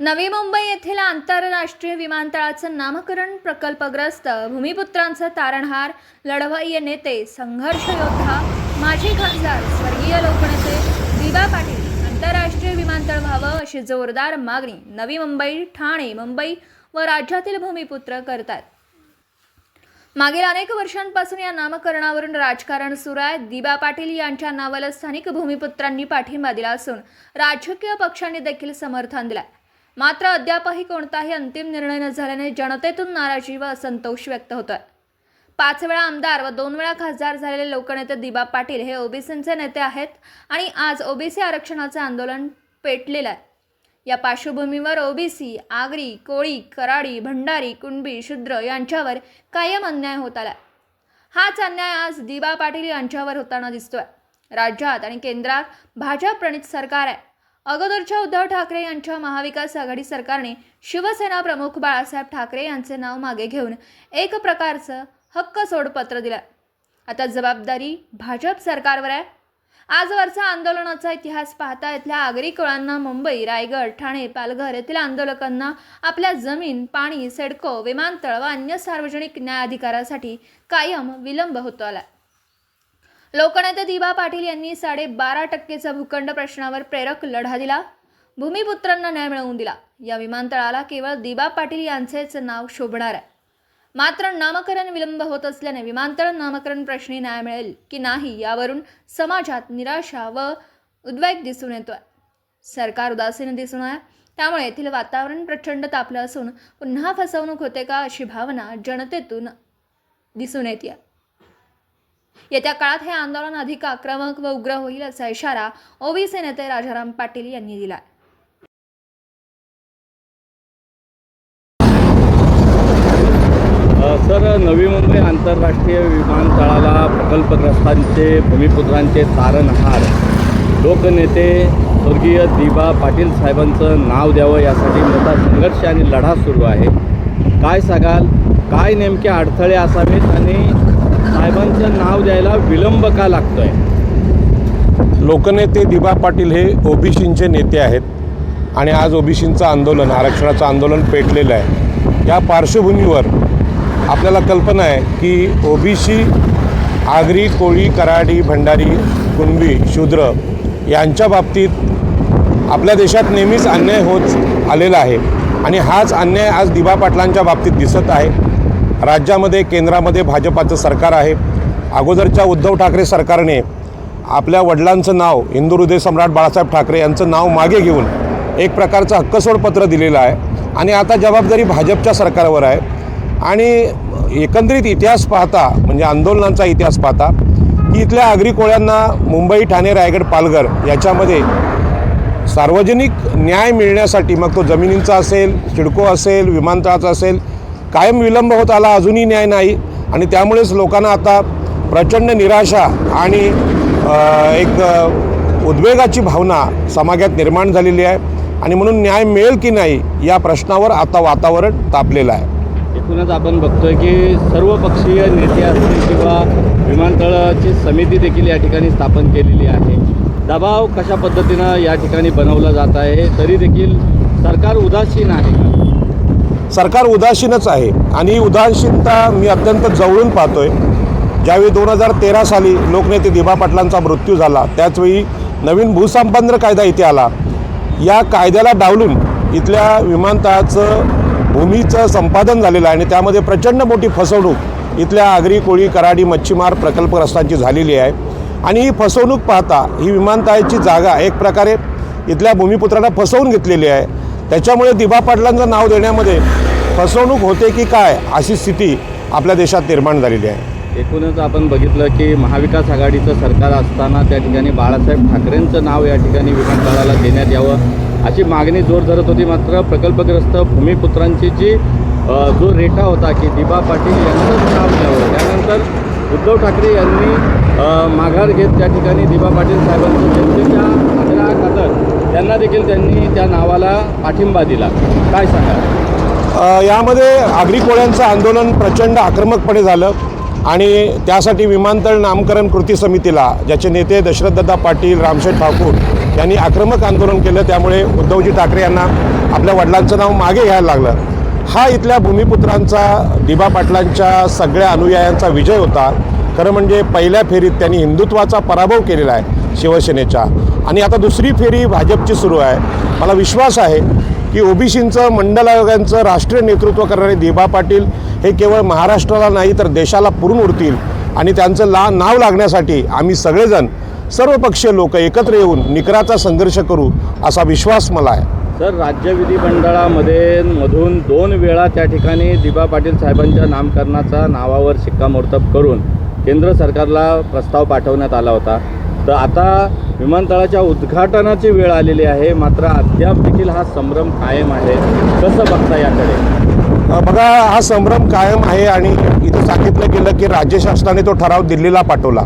नवी मुंबई येथील आंतरराष्ट्रीय विमानतळाचं नामकरण प्रकल्पग्रस्त भूमिपुत्रांचं तारणहार लढवय्ये नेते संघर्ष योद्धा माजी खासदार स्वर्गीय लोकनेते दिबा पाटील आंतरराष्ट्रीय विमानतळ व्हावं अशी जोरदार मागणी नवी मुंबई ठाणे मुंबई व राज्यातील भूमिपुत्र करतात. मागील अनेक वर्षांपासून या नामकरणावरून राजकारण सुरू आहे. दिबा पाटील यांच्या नावाला स्थानिक भूमिपुत्रांनी पाठिंबा दिला असून राजकीय पक्षांनी देखील समर्थन दिलंय. मात्र अद्यापही कोणताही अंतिम निर्णय न झाल्याने जनतेतून नाराजी व असंतोष व्यक्त होतोय. पाच वेळा आमदार व दोन वेळा खासदार झालेले लोकनेते दिबा पाटील हे ओबीसींचे नेते आहेत आणि आज ओबीसी आरक्षणाचे आंदोलन पेटलेलं आहे. या पार्श्वभूमीवर ओबीसी आगरी कोळी कराडी भंडारी कुणबी शूद्र यांच्यावर कायम अन्याय होत आला हाच अन्याय आज दिबा पाटील यांच्यावर होताना दिसतोय. राज्यात आणि केंद्रात भाजप प्रणित सरकार आहे. अगोदरच्या उद्धव ठाकरे यांच्या महाविकास आघाडी सरकारने शिवसेना प्रमुख बाळासाहेब ठाकरे यांचे नाव मागे घेऊन एक प्रकारचं हक्क सोडपत्र दिलं आता जबाबदारी भाजप सरकारवर आहे. आजवरचा आंदोलनाचा इतिहास पाहता इथल्या आगरी कुळांना मुंबई रायगड ठाणे पालघर येथील आंदोलकांना आपल्या जमीन पाणी सेडको विमानतळ व अन्य सार्वजनिक न्यायाधिकारासाठी कायम विलंब होतो आला लोकनेते दिबा पाटील यांनी साडेबारा टक्केचा भूखंड प्रश्नावर प्रेरक लढा दिला. भूमिपुत्रांना न्याय मिळवून दिला. या विमानतळाला केवळ दिबा पाटील यांचेच नाव शोभणार आहे. मात्र नामकरण विलंब होत असल्याने विमानतळ नामकरण प्रश्नी न्याय मिळेल की नाही यावरून समाजात निराशा व उद्वेग दिसून येतोय. सरकार उदासीन दिसून आहे त्यामुळे येथील वातावरण प्रचंड तापलं असून पुन्हा फसवणूक होते का अशी भावना जनतेतून दिसून येते येत्या काळात हे आंदोलन अधिक आक्रमक व उग्र होईल असा इशारा ओबीसी नेते राजाराम पाटील यांनी दिला सर नवी मुंबई आंतरराष्ट्रीय विमानतळाला प्रकल्पग्रस्तांचे भूमिपुत्रांचे तारणहार लोकनेते स्वर्गीय दिबा पाटील साहेबांचं नाव द्यावं यासाठी मोठा संघर्ष आणि लढा सुरू आहे. काय सांगाल? काय नेमके अडथळे असावेत आणि साहेबांचं नाव द्यायला विलंब का लागतोय? लोकनेते दिबा पाटील हे ओबीसींचे नेते आहेत आणि आज ओबीसींचं आंदोलन आरक्षणाचं आंदोलन पेटलेलं आहे. या पार्श्वभूमीवर आपल्याला कल्पना आहे की ओबीसी आगरी कोळी कराडी भंडारी कुणबी शूद्र यांच्या बाबतीत आपल्या देशात नेहमीच अन्याय होत आलेला आहे. आणि हाच अन्याय आज दिबा पाटलांच्या बाबतीत दिसत आहे. राज्यामध्ये केंद्रामध्ये भाजपाचं सरकार आहे. अगोदरच्या उद्धव ठाकरे सरकारने आपल्या वडिलांचं नाव हिंदू हृदय सम्राट बाळासाहेब ठाकरे यांचं नाव मागे घेऊन एक प्रकारचं हक्कसोडपत्र दिलेलं आहे. आणि आता जबाबदारी भाजपच्या सरकारवर आहे. आणि एकंदरीत इतिहास पाहता म्हणजे आंदोलनांचा इतिहास पाहता की इथल्या आगरी कोळ्यांना मुंबई ठाणे रायगड पालघर याच्यामध्ये सार्वजनिक न्याय मिळण्यासाठी मग तो जमिनींचा असेल सिडको असेल विमानतळाचा असेल कायम विलंब होत आला अजूनही न्याय नाही. आणि त्यामुळेच लोकांना आता प्रचंड निराशा आणि एक उद्वेगाची भावना समाजात निर्माण झालेली आहे. आणि म्हणून न्याय मिळेल की नाही या प्रश्नावर आता वातावरण तापलेलं आहे. एकूणच आपण बघतोय की सर्व पक्षीय नेते असतील किंवा विमानतळाची समिती देखील या ठिकाणी स्थापन केलेली आहे. दबाव कशा पद्धतीनं या ठिकाणी बनवला जात आहे तरी देखील सरकार उदासीन आहे का? सरकार उदासीनच आहे. आणि ही उदासीनता मी अत्यंत जवळून पाहतोय. ज्यावेळी दोन हजार तेरा साली लोकनेते दिभा पाटलांचा मृत्यू झाला त्याचवेळी नवीन भूसंपादन कायदा इथे आला. या कायद्याला डावलून इथल्या विमानतळाचं भूमीचं संपादन झालेलं आहे आणि त्यामध्ये प्रचंड मोठी फसवणूक इथल्या आगरी कोळी कराडी मच्छीमार प्रकल्पग्रस्तांची झालेली आहे. आणि ही फसवणूक पाहता ही विमानतळाची जागा एक प्रकारे इथल्या भूमिपुत्रांना फसवून घेतलेली आहे. त्याच्यामुळे दिबा पाटलांचं नाव देण्यामध्ये फसवणूक होते की काय अशी स्थिती आपल्या देशात निर्माण झालेली आहे. एकूणच आपण बघितलं की महाविकास आघाडीचं सरकार असताना त्या ठिकाणी बाळासाहेब ठाकरेंचं नाव या ठिकाणी विमानतळाला देण्यात यावं अशी मागणी जोर धरत होती. मात्र प्रकल्पग्रस्त भूमिपुत्रांची जी जो रेटा होता की दिबा पाटील यांचंच नाव द्यावं त्यानंतर उद्धव ठाकरे यांनी माघार घेत त्या ठिकाणी दिबा पाटील साहेबांचं जनतेच्या आग्रहा त्यांना देखील त्यांनी त्या नावाला पाठिंबा दिला. काय सांगा यामध्ये आगरी कोळ्यांचं आंदोलन प्रचंड आक्रमकपणे झालं आणि त्यासाठी विमानतळ नामकरण कृती समितीला ज्याचे नेते दशरथदत्ता पाटील रामशेठ ठाकूर यांनी आक्रमक आंदोलन केलं. त्यामुळे उद्धवजी ठाकरे यांना आपल्या वडिलांचं नाव मागे घ्यायला लागलं. हा इथल्या भूमिपुत्रांचा दिबा पाटलांच्या सगळ्या अनुयायांचा विजय होता. खरं म्हणजे पहिल्या फेरीत त्यांनी हिंदुत्वाचा पराभव केलेला आहे शिवसेनेच्या. आणि आता दुसरी फेरी भाजपची सुरू आहे. मला विश्वास आहे की ओबीसींचं मंडल आयोगांचं राष्ट्रीय नेतृत्व करणारे दिबा पाटील हे केवळ महाराष्ट्राला नाही तर देशाला पुरून उरतील आणि त्यांचं ला नाव लागण्यासाठी आम्ही सगळेजण सर्व पक्षीय लोक एकत्र येऊन निकराचा संघर्ष करू असा विश्वास मला आहे. सर राज्य विधिमंडळामध्ये मधून दोन वेळा त्या ठिकाणी दिबा पाटील साहेबांच्या नामकरणाचा नावावर शिक्कामोर्तब करून केंद्र सरकारला प्रस्ताव पाठवण्यात आला होता. तर आता विमानतळाच्या उद्घाटनाची वेळ आलेली आहे. मात्र अद्याप देखील हा संभ्रम कायम आहे. कसं बघता याकडे? बघा हा संभ्रम कायम आहे आणि इथं सांगितलं गेलं की राज्य शासनाने तो ठराव दिल्लीला पाठवला.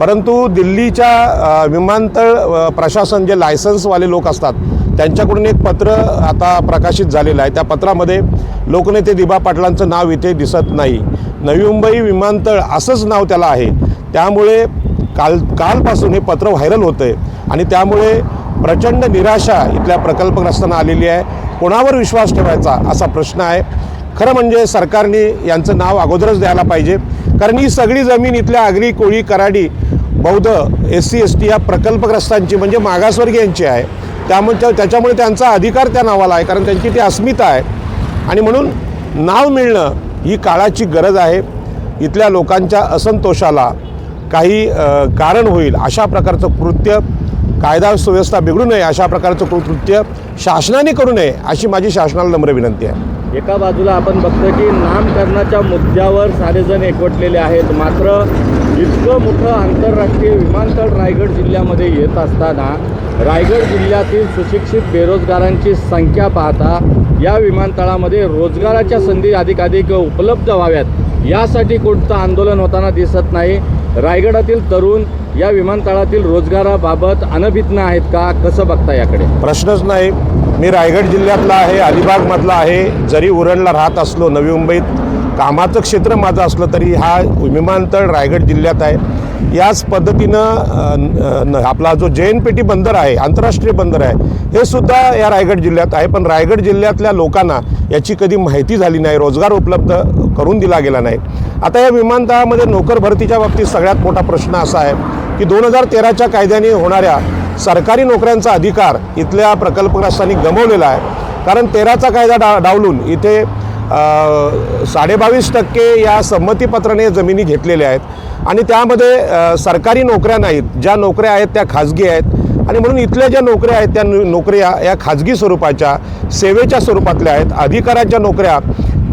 परंतु दिल्लीच्या विमानतळ प्रशासन जे लायसन्सवाले लोक असतात त्यांच्याकडून एक पत्र आता प्रकाशित झालेलं आहे. त्या पत्रामध्ये लोकनेते दिबा पाटलांचं नाव इथे दिसत नाही. नवी मुंबई विमानतळ असंच नाव त्याला आहे. त्यामुळे काल कालपासून हे पत्र व्हायरल होतं आहे आणि त्यामुळे प्रचंड निराशा इथल्या प्रकल्पग्रस्तांना आलेली आहे. कोणावर विश्वास ठेवायचा असा प्रश्न आहे. खरं म्हणजे सरकारने यांचं नाव अगोदरच द्यायला पाहिजे. कारण ही सगळी जमीन इथल्या आगरी कोळी कराडी बौद्ध एस सी एस टी या प्रकल्पग्रस्तांची म्हणजे मागासवर्गीयांची आहे. त्यामुळे त्या- त्याच्यामुळे त्यांचा अधिकार त्या नावाला आहे. कारण त्यांची ती अस्मिता आहे. आणि म्हणून नाव मिळणं ही काळाची गरज आहे. इथल्या लोकांच्या असंतोषाला काही कारण होईल अशा प्रकारचं कृत्य कायदा सुव्यवस्था बिघडू नये अशा प्रकारचं कृत्य शासनाने करू नये अशी माझी शासनाला नम्र विनंती आहे. एका बाजूला आपण बघतो की नामकरणाच्या मुद्द्यावर सारेजण एकवटलेले आहेत. मात्र इतकं मोठं आंतरराष्ट्रीय विमानतळ रायगड जिल्ह्यामध्ये येत असताना रायगड जिल्ह्यातील सुशिक्षित बेरोजगारांची संख्या पाहता या विमानतळामध्ये रोजगाराच्या संधी अधिकाधिक उपलब्ध व्हाव्यात. यासाठी कोणतं आंदोलन होताना दिसत नाही. रायगडातील तरुण या विमानतळातील रोजगाराबाबत अनभिज्ञ आहेत का? कसं बघता याकडे? प्रश्नच नाही. मी रायगड जिल्ह्यातला आहे अलिबागमधला आहे. जरी उरणला राहत असलो नवी मुंबईत कामाचं क्षेत्र माझं असलं तरी हा विमानतळ रायगड जिल्ह्यात आहे. याच पद्धतीनं न- आपला जो जे एन पेटी बंदर आहे आंतरराष्ट्रीय बंदर आहे हे सुद्धा या रायगड जिल्ह्यात आहे. पण रायगड जिल्ह्यातल्या लोकांना याची कधी माहिती झाली नाही. रोजगार उपलब्ध करून दिला गेला नाही. आता या विमानतळामध्ये नोकर भरतीच्या बाबतीत सगळ्यात मोठा प्रश्न असा आहे की दोन हजार तेराच्या कायद्याने होणाऱ्या सरकारी नोकऱ्यांचा अधिकार इथल्या प्रकल्पग्रस्तांनी गमावलेला आहे. कारण तेराचा कायदा डा डावलून इथे साडेबावीस टक्के या संमतीपत्राने जमिनी घेतलेल्या आहेत. आणि त्यामध्ये सरकारी नोकऱ्या नाहीत. ज्या नोकऱ्या आहेत त्या खाजगी आहेत. आणि म्हणून इथल्या ज्या नोकऱ्या आहेत त्या नोकऱ्या या खाजगी स्वरूपाच्या सेवेच्या स्वरूपातल्या आहेत. अधिकाराच्या नोकऱ्या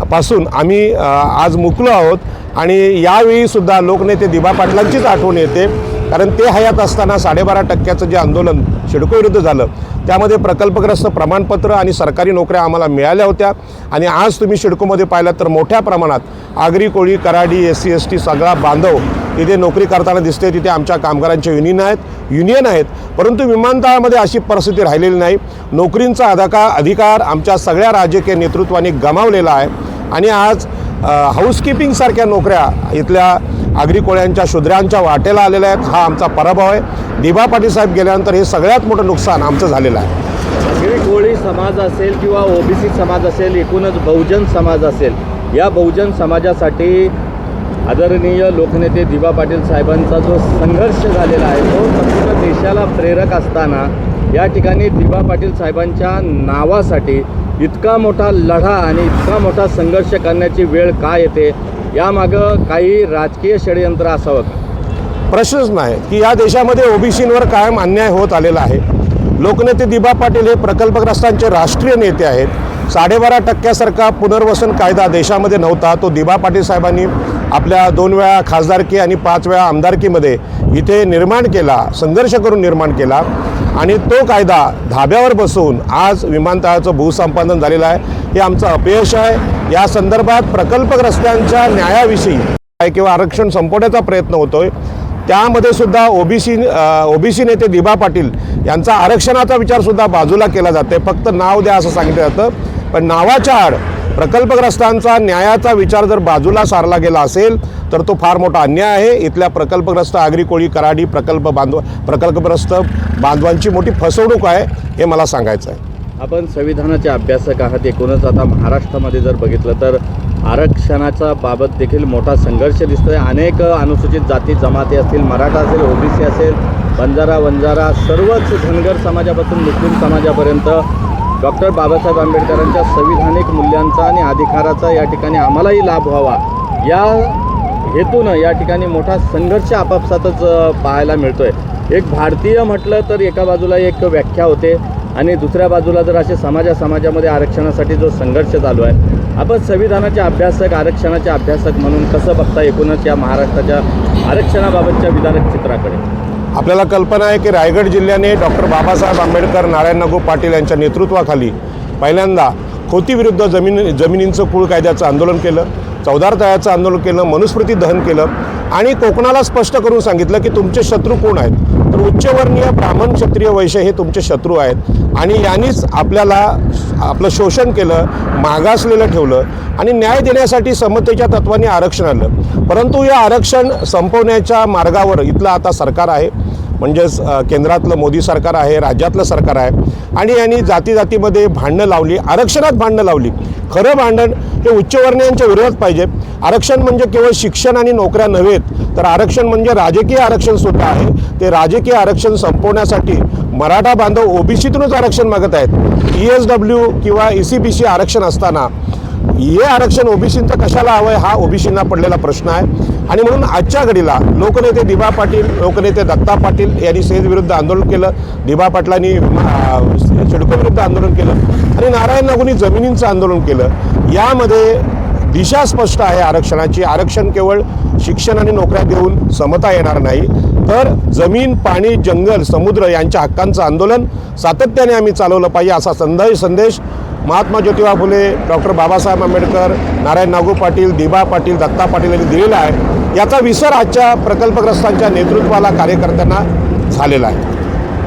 पासून आम्ही आज मुकलो आहोत. आणि यावेळीसुद्धा लोकनेते दिबा पाटलांचीच आठवण येते. कारण ते हयात असताना साडेबारा टक्क्याचं जे आंदोलन शिडको विरुद्ध झालं त्यामध्ये प्रकल्पग्रस्त प्रमाणपत्र आणि सरकारी नोकऱ्या आम्हाला मिळाल्या होत्या. आणि आज तुम्ही सिडकोमध्ये पाहिलं तर मोठ्या प्रमाणात Agri Koli Karadi S C S T सगळा बांधव इथे नोकरी करताना दिसते तिथे आमच्या कामगारांचे युनियन आहेत युनियन आहेत. परंतु विमानतळामध्ये अशी परिस्थिती राहिलेली नाही. नोकरींचा अधिकार अधिकार आमच्या सगळ्या राजकीय नेतृत्वाने गमावलेला आहे. आणि आज हाऊसकीपिंगसारख्या नोकऱ्या इथल्या आगरी कोळ्यांच्या शुद्रांच्या वाटेला आलेल्या आहेत. हा आमचा पराभव आहे. दिबा पाटील साहेब गेल्यानंतर हे सगळ्यात मोठं नुकसान आमचं झालेलं आहे. कोळी समाज असेल किंवा ओबीसी समाज असेल एकूणच बहुजन समाज असेल या बहुजन समाजासाठी आदरणीय लोकनेते दिबा पाटील साहेबांचा जो संघर्ष झालेला आहे तो संपूर्ण देशाला प्रेरक असताना या ठिकाणी दिबा पाटील साहेबांच्या नावासाठी इतका मोठा लढा आणि इतका मोठा संघर्ष करण्याची वेळ का येते? यामागं काही राजकीय षडयंत्र असावं का? प्रश्नच नाही. की या देशामध्ये ओबीसींवर कायम अन्याय होत आलेला आहे. लोकनेते दिबा पाटील हे प्रकल्पग्रस्तांचे राष्ट्रीय नेते आहेत. साडेबारा टक्क्यासारखा पुनर्वसन कायदा देशामध्ये नव्हता. तो दिबा पाटील साहेबांनी आपल्या दोन वेळा खासदारकी आणि पाच वेळा आमदारकीमध्ये इथे निर्माण केला संघर्ष करून निर्माण केला. आणि तो कायदा धाब्यावर बसून आज विमानतळाचं भूसंपादन झालेलं आहे. हे आमचं अपयश आहे. या संदर्भात प्रकल्पग्रस्तांच्या न्यायाविषयी किंवा आरक्षण संपवण्याचा प्रयत्न होतोय. त्यामध्ये सुद्धा ओबीसी ओबीसी नेते दिबा पाटील यांचा आरक्षणाचा विचार सुद्धा बाजूला केला जाते फक्त नाव द्या असं सांगितलं जातं. पण नावाच्या आड प्रकल्पग्रस्तांचा न्यायाचा विचार जर बाजूला सारला गेला असेल तर तो फार मोठा अन्याय आहे. इथल्या प्रकल्पग्रस्त आगरी कोळी कराडी प्रकल्प बांधव प्रकल्पग्रस्त बांधवांची मोठी फसवणूक आहे हे मला सांगायचं आहे आपण संविधानाचे अभ्यासक आहात एकूणच. आता महाराष्ट्रामध्ये जर बघितलं तर आरक्षणाचा बाबत देखील मोठा संघर्ष दिसतोय. अनेक अनुसूचित जाती जमाती असतील मराठा असेल ओबीसी असेल बंजारा वंजारा सर्वच धनगर समाजापासून मुस्लिम समाजापर्यंत डॉक्टर बाबासाहेब आंबेडकरांच्या संविधानिक मूल्यांचा आणि अधिकाराचा या ठिकाणी आम्हालाही लाभ व्हावा. या हेतूनं या ठिकाणी मोठा संघर्ष आपापसातच पाहायला पाहायला मिळतोय. एक भारतीय म्हटलं तर एका बाजूला एक व्याख्या होते आणि दुसऱ्या बाजूला जर असे समाजा समाजामध्ये आरक्षणासाठी जो संघर्ष चालू आहे आपण संविधानाचे अभ्यासक आरक्षणाचे अभ्यासक म्हणून कसं बघता एकूणच या महाराष्ट्राच्या आरक्षणाबाबतच्या विधानक चित्राकडे आपल्याला कल्पना आहे की रायगड जिल्ह्याने डॉक्टर बाबासाहेब आंबेडकर नारायण नागू पाटील यांच्या नेतृत्वाखाली पहिल्यांदा खोतीविरुद्ध जमीन जमिनींचं कुळ कायद्याचं आंदोलन केलं चौदार तळ्याचं आंदोलन केलं मनुस्मृती दहन केलं आणि कोकणाला स्पष्ट करून सांगितलं की तुमचे शत्रू कोण आहेत? तर उच्चवर्णीय ब्राह्मण क्षत्रिय वैश्य हे तुमचे शत्रू आहेत. आणि यांनीच आपल्याला आपलं शोषण केलं मागासलेलं ठेवलं आणि न्याय देण्यासाठी समतेच्या तत्वाने आरक्षण आलं परंतु या आरक्षण संपवण्याच्या मार्गावर इथलं आता सरकार आहे. म्हणजेच केंद्रातलं मोदी सरकार आहे राज्यातलं सरकार आहे आणि यांनी जाती जातीमध्ये भांडणं लावली आरक्षणात भांडणं लावली. खरं भांडण हे उच्चवर्णीयांच्या विरोधात पाहिजे. आरक्षण म्हणजे केवळ शिक्षण आणि नोकऱ्या नव्हेत तर आरक्षण म्हणजे राजकीय आरक्षण सुद्धा आहे. ते राजकीय आरक्षण संपवण्यासाठी मराठा बांधव ओबीसीतूनच आरक्षण मागत आहेत. ई एस डब्ल्यू किंवा ई सी बी सी आरक्षण असताना हे आरक्षण ओबीसींचं कशाला हवं आहे हा ओबीसींना पडलेला प्रश्न आहे. आणि म्हणून आजच्या घडीला लोकनेते दिबा पाटील लोकनेते दत्ता पाटील यांनी सेजविरुद्ध आंदोलन केलं. दिबा पाटलांनी अं, सिडको विरुद्ध आंदोलन केलं. आणि नारायण नागूंनी जमिनींचं आंदोलन केलं. यामध्ये दिशा स्पष्ट आहे आरक्षणाची. आरक्षण केवळ शिक्षण आणि नोकऱ्या देऊन समता येणार नाही. तर जमीन पाणी जंगल समुद्र यांच्या हक्कांचं आंदोलन सातत्याने आम्ही चालवलं पाहिजे असा संदेश संदेश महात्मा ज्योतिबा फुले डॉक्टर बाबासाहेब आंबेडकर नारायण नागू पाटील दिबा पाटील दत्ता पाटील यांनी दिलेला आहे. याचा विसर आजच्या प्रकल्पग्रस्तांच्या नेतृत्वाला कार्यकर्त्यांना झालेला आहे.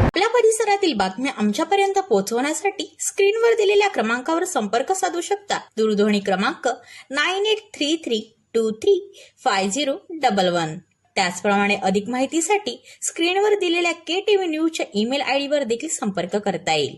आपल्या परिसरातील बातम्या आमच्यापर्यंत पोहोचवण्यासाठी स्क्रीनवर दिलेल्या क्रमांकावर संपर्क साधू शकता. दूरध्वनी क्रमांक nine eight three three two three five zero double one. त्याचप्रमाणे अधिक माहितीसाठी स्क्रीनवर दिलेल्या के टीव्ही न्यूजच्या ईमेल आयडीवर देखील संपर्क करता येईल.